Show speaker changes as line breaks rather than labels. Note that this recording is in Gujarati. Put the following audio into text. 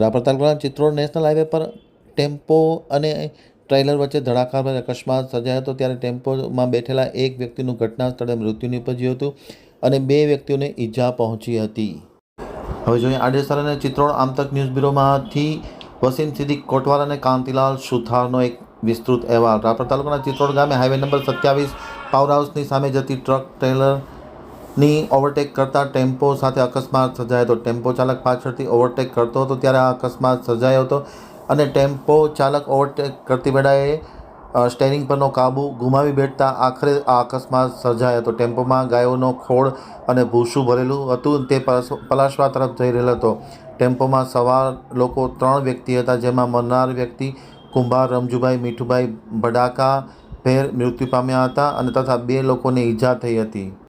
રાપર તાલુકાના ચિત્રોડ નેશનલ હાઈવે પર ટેમ્પો અને ટ્રેલર વચ્ચે ધડાકાભેર અકસ્માત સર્જાયો હતો ત્યારે ટેમ્પોમાં બેઠેલા એક વ્યક્તિનું ઘટના સ્થળે મૃત્યુ નીપજ્યું હતું અને બે વ્યક્તિઓને ઈજા પહોંચી હતી. હવે જોઈએ આડેસર અને ચિત્રોડ આમતક ન્યૂઝ બ્યુરોમાંથી વસીમ સિદ્દીક કોટવાલ અને કાંતિલાલ સુથારનો એક વિસ્તૃત અહેવાલ. રાપર તાલુકાના ચિત્રોડ ગામે હાઈવે નંબર સત્યાવીસ, પાવર હાઉસની સામે જતી ટ્રક ટ્રેલરની ઓવરટેક કરતા ટેમ્પો સાથે અકસ્માત સર્જાયો હતો. ટેમ્પો ચાલક પાછળથી ઓવરટેક કરતો હતો ત્યારે આ અકસ્માત સર્જાયો હતો અને ટેમ્પો ચાલક ઓવરટેક કરતી વેળાએ સ્ટેરિંગ પરનો કાબુ ગુમાવી બેઠતા આખરે આ અકસ્માત સર્જાયો હતો. ટેમ્પોમાં ગાયોનો ખોળ અને ભૂસું ભરેલું હતું તે પલાશવા તરફ જઈ રહેલો હતો. ટેમ્પોમાં સવાર લોકો ત્રણ વ્યક્તિ હતા, જેમાં મરનાર વ્યક્તિ કુંભાર, રમજુભાઈ, મીઠુભાઈ, ભડાકા, ભેર મૃત્યુ પામ્યા હતા અને તથા બે લોકોને ઈજા થઈ હતી.